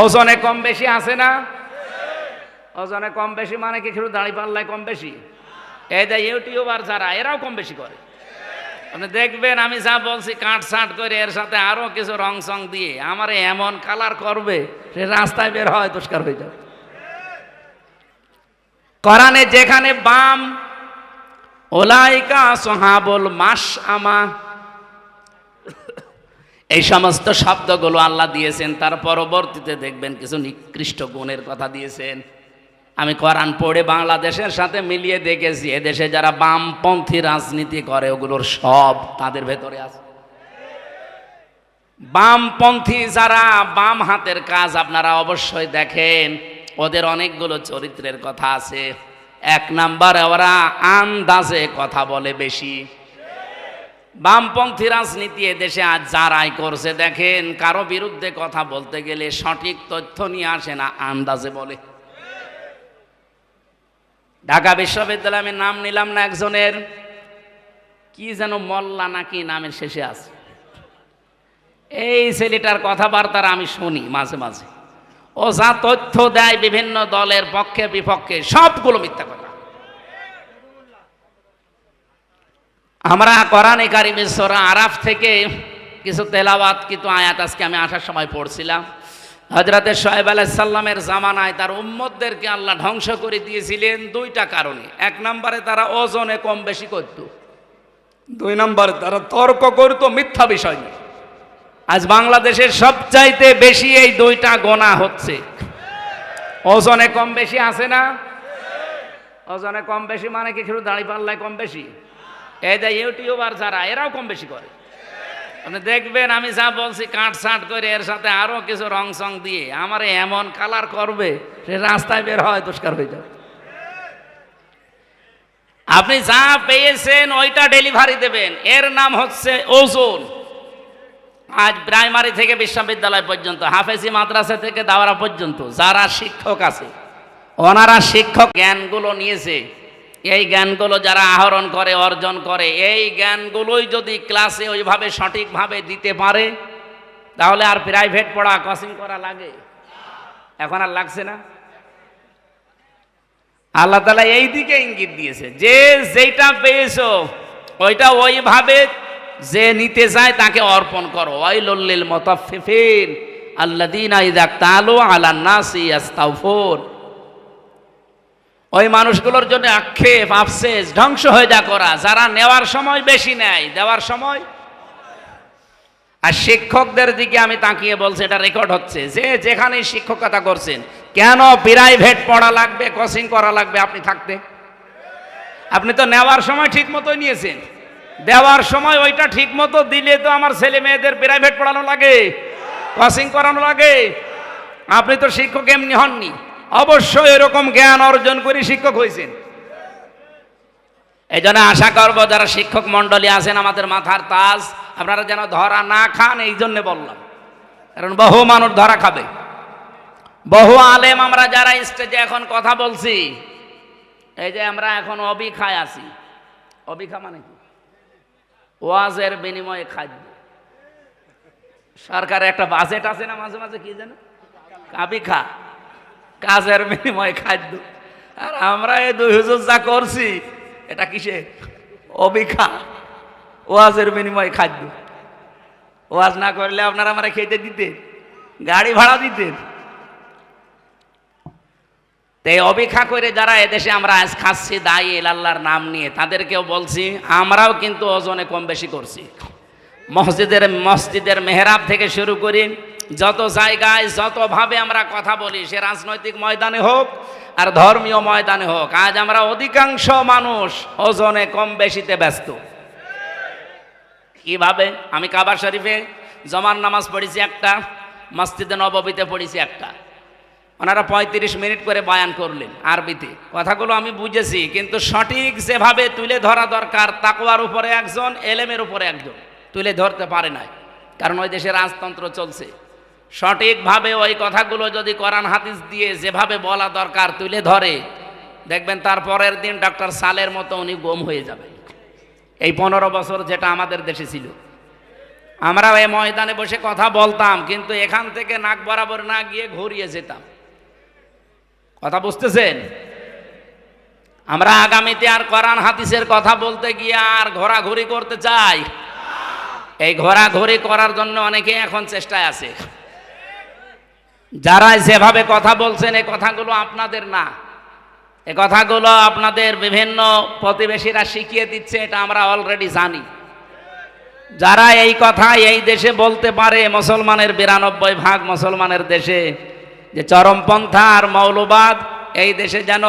ওজনে কম বেশি আছে না? ওজনে কম বেশি মানে কি শুধু দাঁড়ি পাল্লায় কম বেশি? এই যে ইউটিউবার যারা, এরাও কম বেশি করে। আপনি দেখবেন আমি যা বলছি কাট সাট করে, এর সাথে আরও কিছু রং সং দিয়ে, আমার এমন কালার করবে, সে রাস্তায় বের হয়, দুষ্কার হয়ে যাবে। কোরআনে যেখানে বাম, ওলাইকা সোহাবল মাস আমা এই সমস্ত শব্দগুলো আল্লাহ দিয়েছেন, তার পরবর্তীতে দেখবেন কিছু নিকৃষ্ট গুণের কথা দিয়েছেন। আমি কোরআন পড়ে বাংলাদেশের সাথে মিলিয়ে দেখেছি, এদেশে যারা বামপন্থী রাজনীতি করে, ওগুলোর সব তাদের ভেতরে আছে। বামপন্থী যারা, বাম হাতের কাজ আপনারা অবশ্যই দেখেন, ওদের অনেকগুলো চরিত্রের কথা আছে। এক নাম্বারে ওরা আন্দাজে কথা বলে বেশি। বামপন্থী রাজনীতি এদেশে আজ যারাই করছে, দেখেন কারও বিরুদ্ধে কথা বলতে গেলে সঠিক তথ্য নিয়ে আসে না, আন্দাজে বলে। ঢাকা বিশ্ববিদ্যালয়ে আমি নাম নিলাম না একজনের, কি যেন মল্লা নাকি নামের শেষে আছে। এই ছেলেটার কথাবার্তার আমি শুনি মাঝে মাঝে। ও যা তথ্য দেয় বিভিন্ন দলের পক্ষে বিপক্ষে সবগুলো মিথ্যা কথা আমরা কোরআনে কারিমের সোরা আরাফ থেকে কিছু তেলাওয়াত কিন্তু আয়াত আজকে আমি আসার সময় পড়ছিলাম। হজরতে সোহেব আলাইসাল্লামের জামানায় তার উম্মতদেরকে আল্লাহ ধ্বংস করে দিয়েছিলেন দুইটা কারণে। এক নম্বরে তারা ওজনে কম বেশি করত। দুই নম্বরে তারা তর্ক করত মিথ্যা বিষয় নিয়ে। আজ বাংলাদেশের সবচাইতে বেশি এই দুইটা গোনা হচ্ছে। ওজনে কম বেশি আছে না? ওজনে কম বেশি মানে কি শুধু দাড়ি পাল্লায় কম বেশি? এই যে ইউটিউবার যারা, এরাও কম বেশি করে। আপনি দেখবেন আমি যা বলছি, কাট সাট করে এর সাথে আরও কিছু রং সং দিয়ে, আমার এমন কালার করবে, সে রাস্তায় বের হয় দুষ্কার হয়ে যাবে। আপনি যা পেয়েছেন, ওইটা ডেলিভারি দেবেন। এর নাম হচ্ছে ওজন। আজ প্রাইমারি থেকে বিশ্ববিদ্যালয় পর্যন্ত, হাফেজি মাদ্রাসা থেকে দাওয়ারা পর্যন্ত, যারা শিক্ষক আছে, ওনারা শিক্ষক জ্ঞানগুলো নিয়েছে এই জ্ঞানগুলো যারা আহরণ করে, অর্জন করে, এই জ্ঞানগুলোই যদি ক্লাসে ওইভাবে সঠিকভাবে দিতে পারে, তাহলে আর প্রাইভেট পড়া কোচিং করা লাগে। এখন আর লাগছে না। আল্লাহ তালা এই দিকে ইঙ্গিত দিয়েছে, যে যেটা পেয়েছ, ওইটা ওইভাবে যে নিতে চায় তাকে অর্পণ করো। ওই লল্লিল আল্লাদিন আইদাক তালু আলান নাসি আস্তাউফুর ওই মানুষগুলোর জন্য আক্ষেপ, আফসেস, ধ্বংস হয়ে যা করা। যারা নেওয়ার সময় বেশি নেয়, দেওয়ার সময়? আর শিক্ষকদের দিকে আমি তাকিয়ে বলছি, এটা রেকর্ড হচ্ছে। যে যেখানে শিক্ষকতা করছেন, কেন প্রাইভেট পড়া লাগবে কোচিং করা লাগবে, আপনি থাকতে? আপনি তো নেওয়ার সময় ঠিক মতোই নিয়েছেন। দেওয়ার সময় ওইটা ঠিক মতো দিলে তো আমার ছেলে মেয়েদের প্রাইভেট পড়ানো লাগে কোচিং করানো লাগে। আপনি তো শিক্ষক এমনি হননি। অবশ্যই এরকম জ্ঞান অর্জন করে শিক্ষক হয়েছেন এই জন্য আশা করব যারা শিক্ষক মণ্ডলী আছেন, আমাদের মাথার তাজ, আপনারা যেন ধরা না খান, এই জন্যে বললাম। কারণ বহু মানুষ ধরা খাবে। বহু আলেম আমরা যারা স্টেজে এখন কথা বলছি, এই যে আমরা এখন অবিখায় আছি। অবিখা মানে কি? ওয়াজের বিনিময়ে খাদ্য। সরকারের একটা বাজেট আছে না মাঝে মাঝে, কি যেন? কাবিখা। কাজের বিনিময়ে খাদ্য। আর আমরা এই দুই হুজুর যা করছি, এটা কিসে অবিখা। ওয়াজের বিনিময়ে খাদ্য। ওয়াজ না করলে আপনারা আমরা খেতে দিতেন, গাড়ি ভাড়া দিতেন। তাই অবিখা করে যারা এদেশে আমরা আজ খাচ্ছি, দায়ী আল্লাহর নাম নিয়ে, তাদেরকেও বলছি, আমরাও কিন্তু ওজনে কম বেশি করছি। মসজিদের মসজিদের মেহরাব থেকে শুরু করি যত জায়গায়, যতভাবে আমরা কথা বলি, সে রাজনৈতিক ময়দানে হোক আর ধর্মীয় ময়দানে হোক, আজ আমরা অধিকাংশ মানুষ ওজনে কম বেশিতে ব্যস্ত। কীভাবে? আমি কাবা শরীফে জমার নামাজ পড়েছি একটা, মসজিদে নববীতে পড়েছি একটা। ওনারা পঁয়ত্রিশ মিনিট করে বয়ান করলেন আরবিতে। কথাগুলো আমি বুঝেছি, কিন্তু সঠিক যেভাবে তুলে ধরা দরকার, তাকওয়ার উপরে একজন, এলেমের উপরে একজন, তুলে ধরতে পারে না কারণ ওই দেশে রাজতন্ত্র চলছে। সঠিকভাবে ওই কথাগুলো যদি কোরআন হাদিস দিয়ে যেভাবে বলা দরকার তুলে ধরে, দেখবেন তার পরের দিন ডক্টর সালের মতো উনি গম হয়ে যাবে। এই পনেরো বছর যেটা আমাদের দেশে ছিল। আমরা এই ময়দানে বসে কথা বলতাম, কিন্তু এখান থেকে নাক বরাবর না গিয়ে ঘুরিয়ে যেতাম। কথা বুঝতেছেন? আমরা আগামীতে আর কোরআন হাদিসের কথা বলতে গিয়ে আর ঘোরাঘুরি করতে চাই। এই ঘোরাঘুরি করার জন্য অনেকে এখন চেষ্টায় আছে। যারা যেভাবে কথা বলছেন এই কথাগুলো আপনাদের না। এ কথাগুলো আপনাদের বিভিন্ন প্রতিবেশীরা শিখিয়ে দিচ্ছে, এটা আমরা অলরেডি জানি। যারা এই কথা এই দেশে বলতে পারে, মুসলমানের বিরানব্বই ভাগ মুসলমানের দেশে, যে চরমপন্থা আর মৌলবাদ এই দেশে যেন